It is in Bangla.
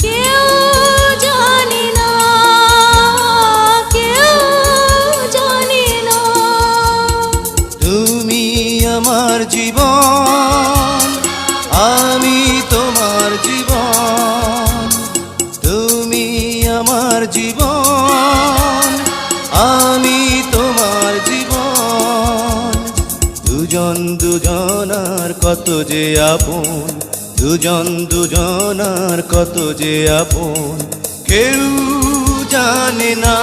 কেউ জানে না, কেউ জানে না। তুমি আমার জীবন, আমি তোমার জীবন। তুমি আমার জীবন, আমি তোমার জীবন। দুজন দুজনার কত যে আপন। দুজন দুজনার কত যে আপন কেউ জানে না।